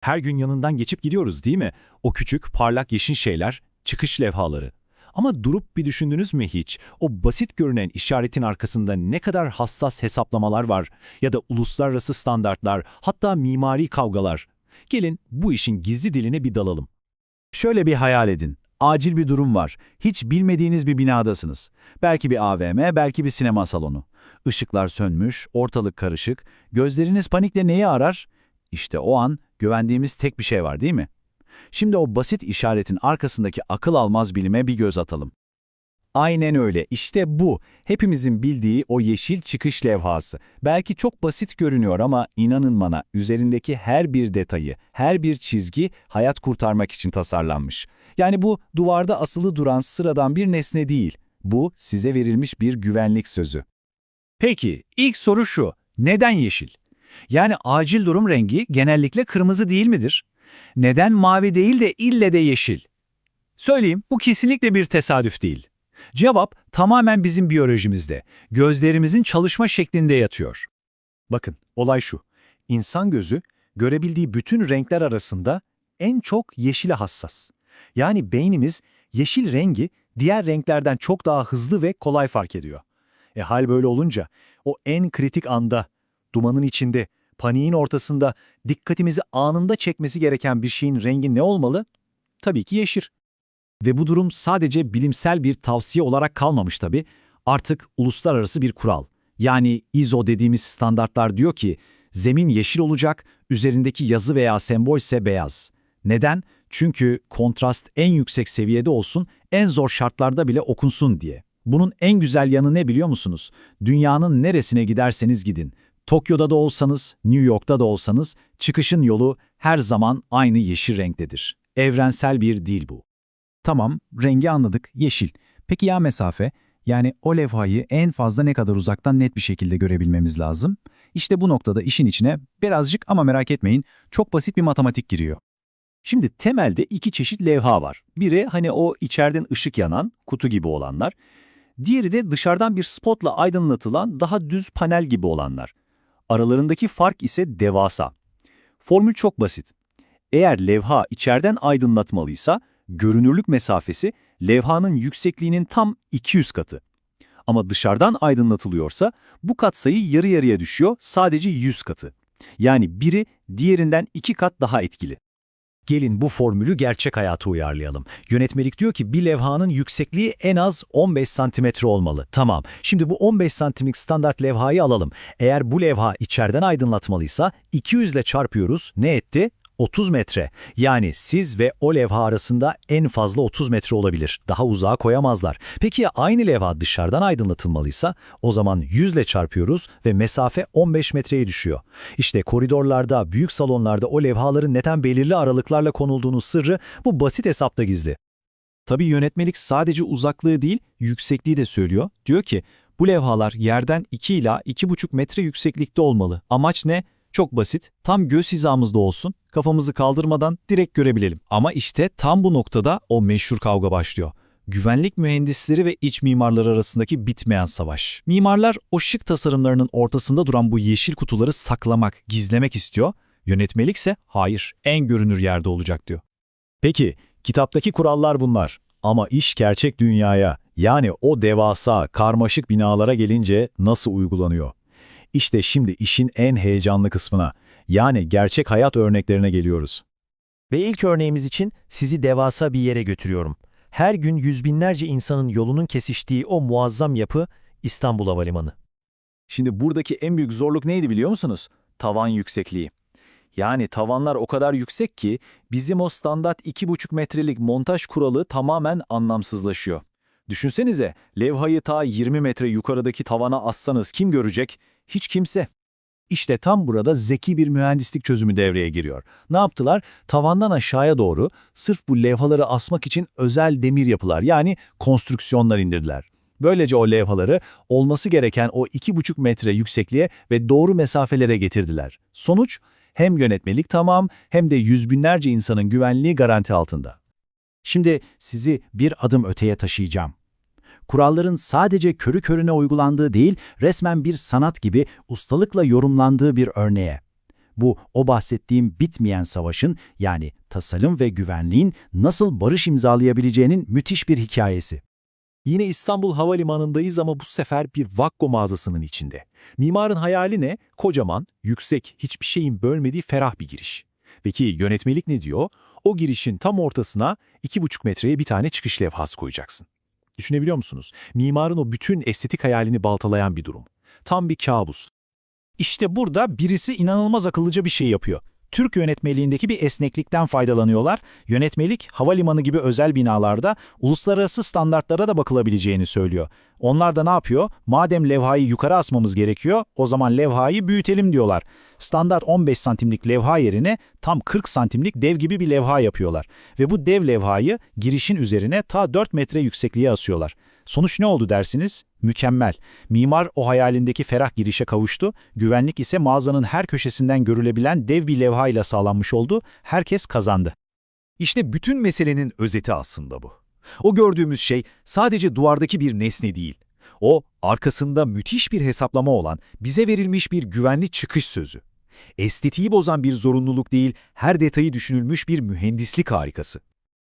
Her gün yanından geçip gidiyoruz değil mi? O küçük, parlak yeşil şeyler, çıkış levhaları. Ama durup bir düşündünüz mü hiç? O basit görünen işaretin arkasında ne kadar hassas hesaplamalar var ya da uluslararası standartlar, hatta mimari kavgalar. Gelin bu işin gizli diline bir dalalım. Şöyle bir hayal edin. Acil bir durum var. Hiç bilmediğiniz bir binadasınız. Belki bir AVM, belki bir sinema salonu. Işıklar sönmüş, ortalık karışık. Gözleriniz panikle neyi arar? İşte o an güvendiğimiz tek bir şey var değil mi? Şimdi o basit işaretin arkasındaki akıl almaz bilime bir göz atalım. Aynen öyle. İşte bu. Hepimizin bildiği o yeşil çıkış levhası. Belki çok basit görünüyor ama inanın bana üzerindeki her bir detayı, her bir çizgi hayat kurtarmak için tasarlanmış. Yani bu duvarda asılı duran sıradan bir nesne değil. Bu size verilmiş bir güvenlik sözü. Peki, ilk soru şu. Neden yeşil? Yani acil durum rengi genellikle kırmızı değil midir? Neden mavi değil de ille de yeşil? Söyleyeyim, bu kesinlikle bir tesadüf değil. Cevap tamamen bizim biyolojimizde, gözlerimizin çalışma şeklinde yatıyor. Bakın, olay şu. İnsan gözü görebildiği bütün renkler arasında en çok yeşile hassas. Yani beynimiz yeşil rengi diğer renklerden çok daha hızlı ve kolay fark ediyor. E hal böyle olunca o en kritik anda, dumanın içinde, paniğin ortasında dikkatimizi anında çekmesi gereken bir şeyin rengi ne olmalı? Tabii ki yeşil. Ve bu durum sadece bilimsel bir tavsiye olarak kalmamış tabii, artık uluslararası bir kural. Yani ISO dediğimiz standartlar diyor ki, zemin yeşil olacak, üzerindeki yazı veya sembol ise beyaz. Neden? Çünkü kontrast en yüksek seviyede olsun, en zor şartlarda bile okunsun diye. Bunun en güzel yanı ne biliyor musunuz? Dünyanın neresine giderseniz gidin. Tokyo'da da olsanız, New York'ta da olsanız, çıkışın yolu her zaman aynı yeşil renktedir. Evrensel bir dil bu. Tamam, rengi anladık, yeşil. Peki ya mesafe? Yani o levhayı en fazla ne kadar uzaktan net bir şekilde görebilmemiz lazım? İşte bu noktada işin içine birazcık ama merak etmeyin, çok basit bir matematik giriyor. Şimdi temelde iki çeşit levha var. Biri hani o içeriden ışık yanan, kutu gibi olanlar. Diğeri de dışarıdan bir spotla aydınlatılan daha düz panel gibi olanlar. Aralarındaki fark ise devasa. Formül çok basit. Eğer levha içeriden aydınlatmalıysa, görünürlük mesafesi levhanın yüksekliğinin tam 200 katı. Ama dışarıdan aydınlatılıyorsa bu katsayı yarı yarıya düşüyor sadece 100 katı. Yani biri diğerinden iki kat daha etkili. Gelin bu formülü gerçek hayata uyarlayalım. Yönetmelik diyor ki bir levhanın yüksekliği en az 15 santimetre olmalı. Tamam, şimdi bu 15 santimlik standart levhayı alalım. Eğer bu levha içeriden aydınlatmalıysa 200 ile çarpıyoruz. Ne etti? 30 metre. Yani siz ve o levha arasında en fazla 30 metre olabilir. Daha uzağa koyamazlar. Peki ya aynı levha dışarıdan aydınlatılmalıysa o zaman 100 ile çarpıyoruz ve mesafe 15 metreye düşüyor. İşte koridorlarda, büyük salonlarda o levhaların neten belirli aralıklarla konulduğunun sırrı bu basit hesapta gizli. Tabii yönetmelik sadece uzaklığı değil, yüksekliği de söylüyor. Diyor ki bu levhalar yerden 2 ila 2,5 metre yükseklikte olmalı. Amaç ne? Çok basit, tam göz hizamızda olsun, kafamızı kaldırmadan direkt görebilelim. Ama işte tam bu noktada o meşhur kavga başlıyor. Güvenlik mühendisleri ve iç mimarlar arasındaki bitmeyen savaş. Mimarlar o şık tasarımlarının ortasında duran bu yeşil kutuları saklamak, gizlemek istiyor. Yönetmelikse hayır, en görünür yerde olacak diyor. Peki, kitaptaki kurallar bunlar. Ama iş gerçek dünyaya, yani o devasa, karmaşık binalara gelince nasıl uygulanıyor? İşte şimdi işin en heyecanlı kısmına, yani gerçek hayat örneklerine geliyoruz. Ve ilk örneğimiz için sizi devasa bir yere götürüyorum. Her gün yüz binlerce insanın yolunun kesiştiği o muazzam yapı İstanbul Havalimanı. Şimdi buradaki en büyük zorluk neydi biliyor musunuz? Tavan yüksekliği. Yani tavanlar o kadar yüksek ki bizim o standart 2,5 metrelik montaj kuralı tamamen anlamsızlaşıyor. Düşünsenize levhayı ta 20 metre yukarıdaki tavana assanız kim görecek? Hiç kimse. İşte tam burada zeki bir mühendislik çözümü devreye giriyor. Ne yaptılar? Tavandan aşağıya doğru sırf bu levhaları asmak için özel demir yapılar yani konstrüksiyonlar indirdiler. Böylece o levhaları olması gereken o 2,5 metre yüksekliğe ve doğru mesafelere getirdiler. Sonuç hem yönetmelik tamam hem de yüz binlerce insanın güvenliği garanti altında. Şimdi sizi bir adım öteye taşıyacağım. Kuralların sadece körü körüne uygulandığı değil, resmen bir sanat gibi ustalıkla yorumlandığı bir örneğe. Bu o bahsettiğim bitmeyen savaşın yani tasarım ve güvenliğin nasıl barış imzalayabileceğinin müthiş bir hikayesi. Yine İstanbul Havalimanı'ndayız ama bu sefer bir Vakko mağazasının içinde. Mimarın hayali ne? Kocaman, yüksek, hiçbir şeyin bölmediği ferah bir giriş. Peki yönetmelik ne diyor? O girişin tam ortasına 2,5 metreye bir tane çıkış levhası koyacaksın. Düşünebiliyor musunuz? Mimarın o bütün estetik hayalini baltalayan bir durum. Tam bir kabus. İşte burada birisi inanılmaz akıllıca bir şey yapıyor. Türk yönetmeliğindeki bir esneklikten faydalanıyorlar. Yönetmelik, havalimanı gibi özel binalarda uluslararası standartlara da bakılabileceğini söylüyor. Onlar da ne yapıyor? Madem levhayı yukarı asmamız gerekiyor, o zaman levhayı büyütelim diyorlar. Standart 15 santimlik levha yerine tam 40 santimlik dev gibi bir levha yapıyorlar. Ve bu dev levhayı girişin üzerine ta 4 metre yüksekliğe asıyorlar. Sonuç ne oldu dersiniz? Mükemmel. Mimar o hayalindeki ferah girişe kavuştu, güvenlik ise mağazanın her köşesinden görülebilen dev bir levha ile sağlanmış oldu, herkes kazandı. İşte bütün meselenin özeti aslında bu. O gördüğümüz şey sadece duvardaki bir nesne değil. O, arkasında müthiş bir hesaplama olan, bize verilmiş bir güvenli çıkış sözü. Estetiği bozan bir zorunluluk değil, her detayı düşünülmüş bir mühendislik harikası.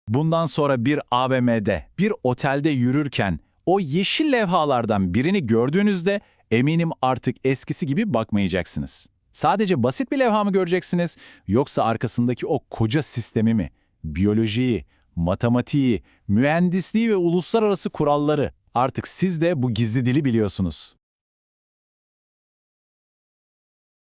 Bundan sonra bir AVM'de, bir otelde yürürken o yeşil levhalardan birini gördüğünüzde eminim artık eskisi gibi bakmayacaksınız. Sadece basit bir levha mı göreceksiniz yoksa arkasındaki o koca sistemi mi? Biyolojiyi, matematiği, mühendisliği ve uluslararası kuralları. Artık siz de bu gizli dili biliyorsunuz.